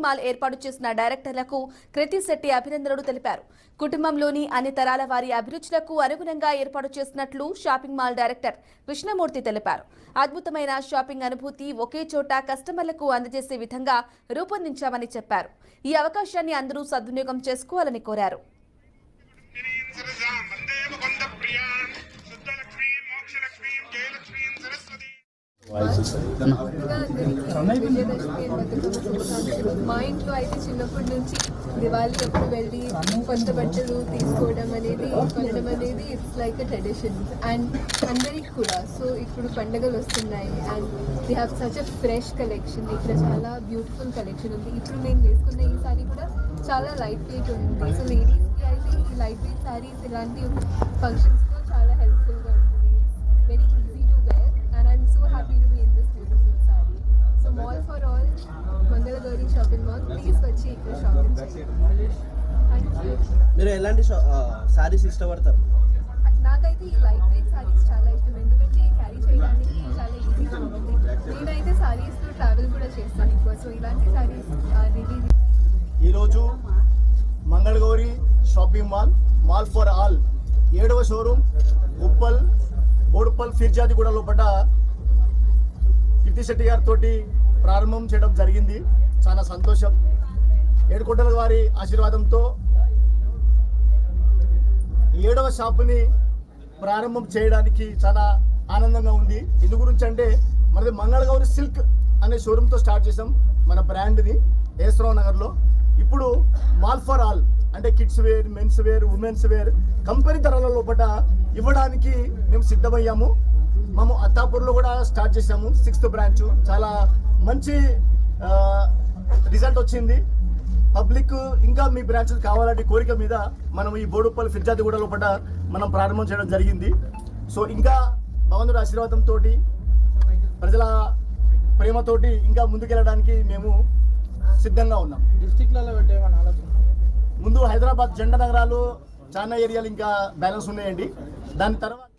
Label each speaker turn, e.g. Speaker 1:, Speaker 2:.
Speaker 1: Shopping mall ఏర్పాటు చేసిన డైరెక్టర్లకు కృతి శెట్టి అభినందనలు తెలిపారు. కుటుంబంలోని అన్ని తరాల వారి అభిరుచులకు అనుగుణంగా ఏర్పాటు చేసినట్లు షాపింగ్ మాల్ డైరెక్టర్ కృష్ణమూర్తి తెలిపారు. అద్భుతమైన షాపింగ్ అనుభూతి ఒకే చోట కస్టమర్లకు అందజేసే విధంగా రూపొందించామని చెప్పారు. ఈ అవకాశాన్ని అందరూ సద్వినియోగం చేసుకోవాలని కోరారు.
Speaker 2: మా ఇంట్లో అయితే చిన్నప్పటి నుంచి దివాళీ అప్పుడు వెళ్ళి కొత్త బట్టలు తీసుకోవడం అనేది కొనడం అనేది it's like a tradition and అందరికి కూడా. సో ఇప్పుడు పండుగలు వస్తున్నాయి. And the have such a fresh collection ఇక్కడ చాలా బ్యూటిఫుల్ కలెక్షన్ ఉంది. ఇప్పుడు నేను వేసుకున్న ఈ సారీ కూడా చాలా లైట్ వెయిట్ ఉంది సో లేడీస్కి అయితే ఈ లైట్ వెయిట్ సారీస్ ఇలాంటి ఫంక్షన్స్ షాపింగ్ మాల్ ప్లీజ్ వచ్చి ఇక్కడ షాపింగ్ చేయండి
Speaker 3: మీరు ఎలాంటి శారీస్ ఇష్టపడతారు?
Speaker 2: నాకైతే ఈ లైట్ వెయిట్ సారీస్ చాలా ఇష్టం. ఎందుకంటే క్యారీ చేయడానికి చాలా ఈజీగా ఉంటుంది. నేనైతే సారీస్లో ట్రావెల్ కూడా చేస్తాను ఎక్కువ. సో ఇలాంటి సారీస్
Speaker 4: ఈరోజు Mangalagowri shopping mall mall for all ఏడవ షోరూమ్ ఉప్పల్ బోడుప్పల్ ఫిర్జాదిగూడ లోపల కీర్తి శెట్టి గారితో ప్రారంభం చేయడం జరిగింది. చాలా సంతోషం. ఏడుకొండల వారి ఆశీర్వాదంతో ఏడవ షాపుని ప్రారంభం చేయడానికి చాలా ఆనందంగా ఉంది. ఎందు గురించి అంటే మనది మంగళగౌరి సిల్క్ అనే షోరూమ్తో స్టార్ట్ చేసాం మన బ్రాండ్ని ఏసరావు నగర్లో. ఇప్పుడు మాల్ ఫర్ ఆల్ అంటే kids wear men's wear women's wear company ధరల లోపల ఇవ్వడానికి మేము సిద్ధమయ్యాము. మేము అత్తాపూర్లో కూడా స్టార్ట్ చేసాము సిక్స్త్ బ్రాంచ్. చాలా మంచి రిజల్ట్ వచ్చింది. పబ్లిక్ ఇంకా మీ బ్రాంచెస్ కావాలంటే కోరిక మీద మనం ఈ బోడుపల్లి ఫిర్జాదిగూడ లోపల మనం ప్రారంభం చేయడం జరిగింది. సో ఇంకా భగవంతుడి ఆశీర్వాదంతో ప్రజల ప్రేమతోటి ఇంకా ముందుకెళ్ళడానికి మేము సిద్ధంగా ఉన్నాం.
Speaker 3: డిస్టిక్లలో
Speaker 4: ముందు హైదరాబాద్ జెండా నగరాలు చాలా ఏరియాలు ఇంకా బ్యాలెన్స్ ఉన్నాయండి. దాని తర్వాత